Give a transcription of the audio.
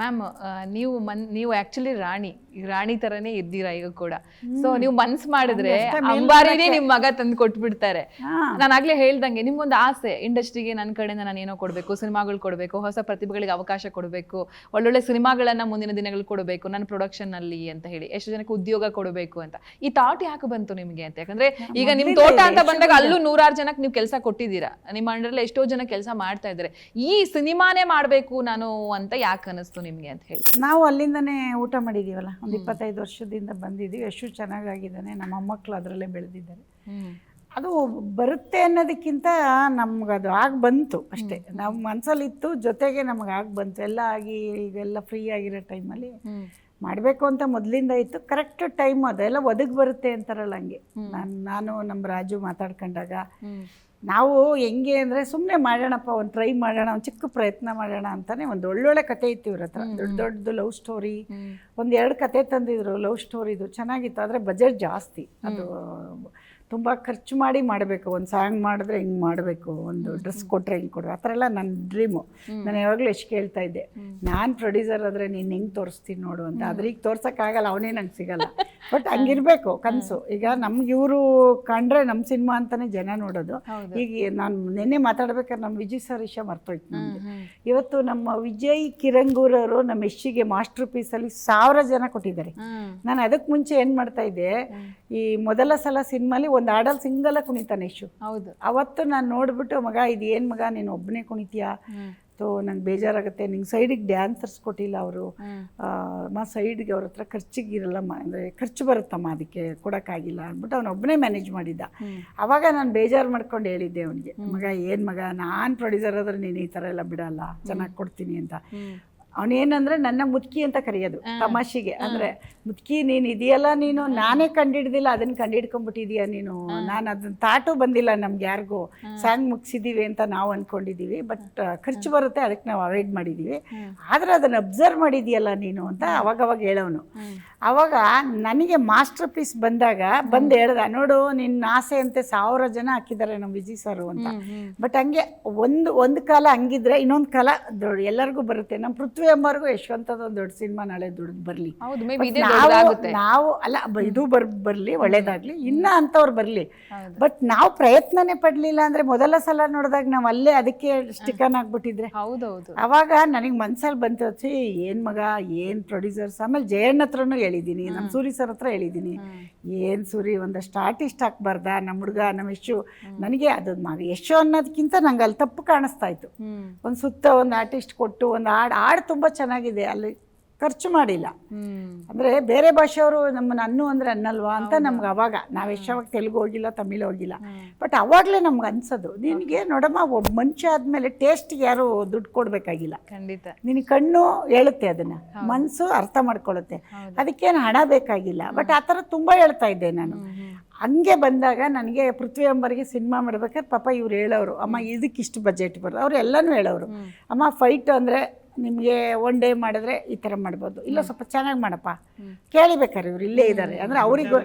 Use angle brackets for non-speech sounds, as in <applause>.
Ma'am ನೀವು ಮನ್ ನೀವು actually ರಾಣಿ. ರಾಣಿ ತರನೇ ಇದ್ದೀರಾ ಈಗ ಕೂಡ. ಸೊ ನೀವು ಮನ್ಸ್ ಮಾಡಿದ್ರೆ ಅಂಬಾರಿನೇ ನಿಮ್ ಮಗ ತಂದು ಕೊಟ್ಬಿಡ್ತಾರೆ. ನಾನು ಆಗ್ಲೇ ಹೇಳ್ದಂಗೆ ನಿಮ್ಗೊಂದು ಆಸೆ ಇಂಡಸ್ಟ್ರಿಗೆ ನನ್ನ ಕಡೆಯಿಂದ ನಾನು ಏನೋ ಕೊಡಬೇಕು ಸಿನಿಮಾಗಳು ಕೊಡಬೇಕು ಹೊಸ ಪ್ರತಿಭೆಗಳಿಗೆ ಅವಕಾಶ ಕೊಡಬೇಕು ಒಳ್ಳೊಳ್ಳೆ ಸಿನಿಮಾಗಳನ್ನ ಮುಂದಿನ ದಿನಗಳು ಕೊಡಬೇಕು ನನ್ನ ಪ್ರೊಡಕ್ಷನ್ ಅಲ್ಲಿ ಅಂತ ಹೇಳಿ ಎಷ್ಟು ಜನಕ್ಕೆ ಉದ್ಯೋಗ ಕೊಡಬೇಕು ಅಂತ. ಈ ಥಾಟ್ ಯಾಕೆ ಬಂತು ನಿಮ್ಗೆ ಅಂತ? ಯಾಕಂದ್ರೆ ಈಗ ನಿಮ್ ತೋಟ ಅಂತ ಬಂದಾಗ ಅಲ್ಲೂ ನೂರಾರು ಜನಕ್ಕೆ ನೀವು ಕೆಲಸ ಕೊಟ್ಟಿದ್ದೀರಾ. ನಿಮ್ಮ ಅಂಡ್ರಲ್ಲಿ ಎಷ್ಟೋ ಜನ ಕೆಲಸ ಮಾಡ್ತಾ ಇದ್ದಾರೆ. ಈ ಸಿನಿಮಾನೇ ಮಾಡಬೇಕು ನಾನು ಅಂತ ಯಾಕೆ ಅನಿಸ್ತು ನಿಮ್ಗೆ ಅಂತ ಹೇಳಿ. ನಾವು ಅಲ್ಲಿಂದನೇ ಊಟ ಮಾಡಿದ್ದೀವಲ್ಲ ಒಂದು ಇಪ್ಪತ್ತೈದು ವರ್ಷದಿಂದ ಬಂದಿದ್ದೀವಿ ಎಷ್ಟು ಚೆನ್ನಾಗಾಗಿದ್ದಾನೆ. ನಮ್ಮ ಮಕ್ಕಳು ಅದರಲ್ಲೇ ಬೆಳೆದಿದ್ದಾರೆ. ಅದು ಬರುತ್ತೆ ಅನ್ನೋದಕ್ಕಿಂತ ನಮ್ಗದು ಆಗಿ ಬಂತು ಅಷ್ಟೇ. ನಾವು ಮನಸ್ಸಲ್ಲಿತ್ತು ಜೊತೆಗೆ ನಮಗೆ ಆಗಿ ಬಂತು. ಎಲ್ಲ ಆಗಿ ಈಗೆಲ್ಲ ಫ್ರೀ ಆಗಿರೋ ಟೈಮಲ್ಲಿ ಮಾಡಬೇಕು ಅಂತ ಮೊದಲಿಂದ ಇತ್ತು. ಕರೆಕ್ಟ್ ಟೈಮ್ ಅದೆಲ್ಲ ಒದಗಿ ಬರುತ್ತೆ ಅಂತಾರಲ್ಲ ಹಂಗೆ. ನಾನು ನಾನು ನಮ್ಮ ರಾಜು ಮಾತಾಡ್ಕೊಂಡಾಗ ನಾವು ಹೆಂಗೆ ಅಂದರೆ ಸುಮ್ಮನೆ ಮಾಡೋಣಪ್ಪ ಒಂದು ಟ್ರೈ ಮಾಡೋಣ ಒಂದು ಚಿಕ್ಕ ಪ್ರಯತ್ನ ಮಾಡೋಣ ಅಂತಲೇ ಒಂದು ಒಳ್ಳೊಳ್ಳೆ ಕತೆ ಇತ್ತು ಇವ್ರ ಹತ್ರ. ದೊಡ್ಡ ದೊಡ್ಡದು ಲವ್ ಸ್ಟೋರಿ ಒಂದು ಎರಡು ಕತೆ ತಂದಿದ್ರು ಲವ್ ಸ್ಟೋರಿದು ಚೆನ್ನಾಗಿತ್ತು. ಆದರೆ ಬಜೆಟ್ ಜಾಸ್ತಿ. ಅದು ತುಂಬ ಖರ್ಚು ಮಾಡಿ ಮಾಡಬೇಕು. ಒಂದು ಸಾಂಗ್ ಮಾಡಿದ್ರೆ ಹಿಂಗೆ ಮಾಡಬೇಕು. ಒಂದು ಡ್ರೆಸ್ ಕೊಟ್ಟರೆ ಹಿಂಗೆ ಕೊಡು ಆ ಥರ ಎಲ್ಲ ನನ್ನ ಡ್ರೀಮು. ನಾನು ಯಾವಾಗಲೂ ಎಷ್ಟು ಕೇಳ್ತಾ ಇದ್ದೆ ನಾನು ಪ್ರೊಡ್ಯೂಸರ್ ಆದರೆ ನೀನು ಹೆಂಗೆ ತೋರಿಸ್ತೀನಿ ನೋಡು ಅಂತ. ಆದರೆ ಈಗ ತೋರ್ಸೋಕ್ಕಾಗಲ್ಲ ಅವನೇ ನಂಗೆ ಸಿಗಲ್ಲ. <laughs> ಬಟ್ ಹಂಗಿರ್ಬೇಕು ಕನಸು. ಈಗ ನಮ್ಗೆ ಇವರು ಕಂಡ್ರೆ ನಮ್ಮ ಸಿನಿಮಾ ಅಂತಾನೆ ಜನ ನೋಡೋದು. ಈಗ ನಾನು ನಿನ್ನೆ ಮಾತಾಡ್ಬೇಕಾದ್ರೆ ನಮ್ಮ ವಿಜಯ್ ಸರ್ ವಿಷಯ ಮರ್ತೋಯ್ತು ನನಗೆ ಇವತ್ತು ನಮ್ಮ ವಿಜಯ್ ಕಿರಂಗೂರವರು ನಮ್ಮ ಯಶ್ಶಿಗೆ ಮಾಸ್ಟರ್ ಪೀಸಲ್ಲಿ ಸಾವಿರ ಜನ ಕೊಟ್ಟಿದ್ದಾರೆ. ನಾನು ಅದಕ್ಕೆ ಮುಂಚೆ ಏನು ಮಾಡ್ತಾ ಇದ್ದೆ ಈ ಮೊದಲ ಸಲ ಸಿನಿಮಾಲಿ ಒಂದು ಹಾಡಲ್ಲಿ ಸಿಂಗಲ್ ಕುಣಿತಾನೆ ಇಶು ಹೌದು. ಅವತ್ತು ನಾನು ನೋಡ್ಬಿಟ್ಟು ಮಗ ಇದು ಏನು ಮಗ ನೀನು ಒಬ್ಬನೇ ಕುಣಿತೀಯಾ? ತೋ ನಂಗೆ ಬೇಜಾರಾಗುತ್ತೆ. ನಿಂಗೆ ಸೈಡಿಗೆ ಡ್ಯಾನ್ಸರ್ಸ್ ಕೊಟ್ಟಿಲ್ಲ ಅವರು. ಮಾ ಸೈಡ್ಗೆ ಅವ್ರ ಹತ್ರ ಖರ್ಚಿಗೆ ಇರಲ್ಲಮ್ಮ ಅಂದರೆ ಖರ್ಚು ಬರುತ್ತಮ್ಮ ಅದಕ್ಕೆ ಕೊಡೋಕ್ಕಾಗಿಲ್ಲ ಅಂದ್ಬಿಟ್ಟು ಅವನೊಬ್ಬನೇ ಮ್ಯಾನೇಜ್ ಮಾಡಿದ್ದ. ಅವಾಗ ನಾನು ಬೇಜಾರು ಮಾಡ್ಕೊಂಡು ಹೇಳಿದ್ದೆ ಅವನಿಗೆ ಮಗ ಏನು ಮಗ ನಾನು ಪ್ರೊಡ್ಯೂಸರ್ ಆದ್ರೆ ನೀನು ಈ ಥರ ಎಲ್ಲ ಬಿಡಲ್ಲ ಚೆನ್ನಾಗಿ ಕೊಡ್ತೀನಿ ಅಂತ. ಅವನೇನಂದ್ರೆ ನನ್ನ ಮುದ್ಕಿ ಅಂತ ಕರೆಯೋದು ತಮಾಷೆಗೆ. ಅಂದ್ರೆ ಮುದ್ಕಿ ನೀನು ಇದೆಯಲ್ಲ ನೀನು? ನಾನೇ ಕಂಡಿಡ್ದಿಲ್ಲ ಅದನ್ನ ಕಂಡಿಡ್ಕೊಂಡ್ಬಿಟ್ಟಿದೀಯ ನೀನು? ನಾನು ಅದನ್ನ ತಾಟು ಬಂದಿಲ್ಲ ನಮ್ಗೆ ಯಾರಿಗೂ. ಸಾಂಗ್ ಮುಗಿಸಿದೀವಿ ಅಂತ ನಾವು ಅನ್ಕೊಂಡಿದೀವಿ. ಬಟ್ ಖರ್ಚು ಬರುತ್ತೆ ಅದಕ್ಕೆ ನಾವು ಅವಾಯ್ಡ್ ಮಾಡಿದೀವಿ. ಆದ್ರೆ ಅದನ್ನ ಅಬ್ಸರ್ವ್ ಮಾಡಿದೀಯಲ್ಲ ನೀನು ಅಂತ ಅವಾಗ ಅವಾಗ ಹೇಳೋನು. ಅವಾಗ ನನಗೆ ಮಾಸ್ಟರ್ ಪೀಸ್ ಬಂದಾಗ ಬಂದು ಹೇಳ್ದ ನೋಡು ನಿನ್ನ ಆಸೆ ಅಂತೆ ಸಾವಿರ ಜನ ಹಾಕಿದ್ದಾರೆ ನಮ್ಮ ವಿಜಿ ಸರು ಅಂತ. ಬಟ್ ಹಂಗೆ ಒಂದು ಒಂದು ಕಾಲ ಹಂಗಿದ್ರೆ ಇನ್ನೊಂದು ಕಾಲ ಎಲ್ಲರಿಗೂ ಬರುತ್ತೆ. ನಮ್ಮ ಪೃಥ್ವಿ ಎಂಬರ್ಗೂ ಯಶವಂತದ ಒಂದು ದೊಡ್ಡ ಸಿನಿಮಾ ನಾಳೆ ದುಡ್ಡು ಬರಲಿ. ನಾವು ನಾವು ಅಲ್ಲ ಇದು ಬರ್ ಬರಲಿ ಒಳ್ಳೇದಾಗ್ಲಿ. ಇನ್ನ ಅಂಥವ್ರು ಬರಲಿ. ಬಟ್ ನಾವು ಪ್ರಯತ್ನನೇ ಪಡಲಿಲ್ಲ ಅಂದ್ರೆ ಮೊದಲ ಸಲ ನೋಡಿದಾಗ ನಾವು ಅಲ್ಲೇ ಅದಕ್ಕೆ ಸ್ಟಿಕನ್ ಆಗ್ಬಿಟ್ಟಿದ್ರೆ. ಹೌದೌದು. ಅವಾಗ ನನಗೆ ಮನ್ಸಲ್ಲಿ ಬಂತು ಛೀ ಏನು ಮಗ ಏನು ಪ್ರೊಡ್ಯೂಸರ್ಸ್ ಆಮೇಲೆ ಜಯಣ್ಣ ಹತ್ರನೂ ಹೇಳಿದ್ದೀನಿ ನಮ್ಮ ಸೂರಿ ಸರ್ ಹತ್ರ ಹೇಳಿದ್ದೀನಿ ಏನು ಸೂರಿ ಒಂದಷ್ಟು ಆರ್ಟಿಸ್ಟ್ ಹಾಕ್ಬಾರ್ದ ನಮ್ಮ ಹುಡುಗ ನಮ್ಮ ಯಶು. ನನಗೆ ಅದು ಯಶು ಅನ್ನೋದಕ್ಕಿಂತ ನಂಗೆ ಅಲ್ಲಿ ತಪ್ಪು ಕಾಣಿಸ್ತಾ ಇತ್ತು. ಒಂದು ಸುತ್ತ ಒಂದು ಆರ್ಟಿಸ್ಟ್ ಕೊಟ್ಟು ಒಂದು ಹಾಡು ಹಾಡು ತುಂಬ ಚೆನ್ನಾಗಿದೆ. ಅಲ್ಲಿ ಖರ್ಚು ಮಾಡಿಲ್ಲ. ಅಂದರೆ ಬೇರೆ ಭಾಷೆಯವರು ನಮ್ಮನ್ನು ಅನ್ನು ಅಂದರೆ ಅನ್ನಲ್ವಾ ಅಂತ ನಮ್ಗೆ ಅವಾಗ. ನಾವು ಎಷ್ಟಾವಾಗ ತೆಲುಗು ಹೋಗಿಲ್ಲ ತಮಿಳು ಹೋಗಿಲ್ಲ. ಬಟ್ ಅವಾಗಲೇ ನಮ್ಗೆ ಅನ್ಸೋದು ನಿನಗೆ ನೋಡಮ್ಮ ಒಬ್ಬ ಮನುಷ್ಯ ಆದಮೇಲೆ ಟೇಸ್ಟ್ಗೆ ಯಾರು ದುಡ್ಡು ಕೊಡಬೇಕಾಗಿಲ್ಲ. ಖಂಡಿತ. ನಿನ್ನ ಕಣ್ಣು ಹೇಳುತ್ತೆ ಅದನ್ನು ಮನಸ್ಸು ಅರ್ಥ ಮಾಡ್ಕೊಳ್ಳುತ್ತೆ ಅದಕ್ಕೇನು ಹಣ ಬೇಕಾಗಿಲ್ಲ. ಬಟ್ ಆ ಥರ ತುಂಬ ಹೇಳ್ತಾ ಇದ್ದೆ ನಾನು. ಹಂಗೆ ಬಂದಾಗ ನನಗೆ ಪೃಥ್ವಿ ಅಂಬರಿಗೆ ಸಿನಿಮಾ ಮಾಡ್ಬೇಕಾದ್ರೆ ಪಾಪ ಇವ್ರು ಹೇಳೋರು ಅಮ್ಮ ಇದಕ್ಕೆ ಇಷ್ಟು ಬಜೆಟ್ ಬರೋದು ಅವ್ರು ಎಲ್ಲನೂ ಹೇಳೋರು ಅಮ್ಮ ಫೈಟ್ ಅಂದರೆ ನಿಮಗೆ ಒನ್ ಡೇ ಮಾಡಿದ್ರೆ ಈ ಥರ ಮಾಡ್ಬೋದು. ಇಲ್ಲ ಸ್ವಲ್ಪ ಚೆನ್ನಾಗಿ ಮಾಡಪ್ಪ. ಕೇಳಿಬೇಕಾರೆ ಇವ್ರು ಇಲ್ಲೇ ಇದ್ದಾರೆ ಅಂದರೆ ಅವರಿಗೂ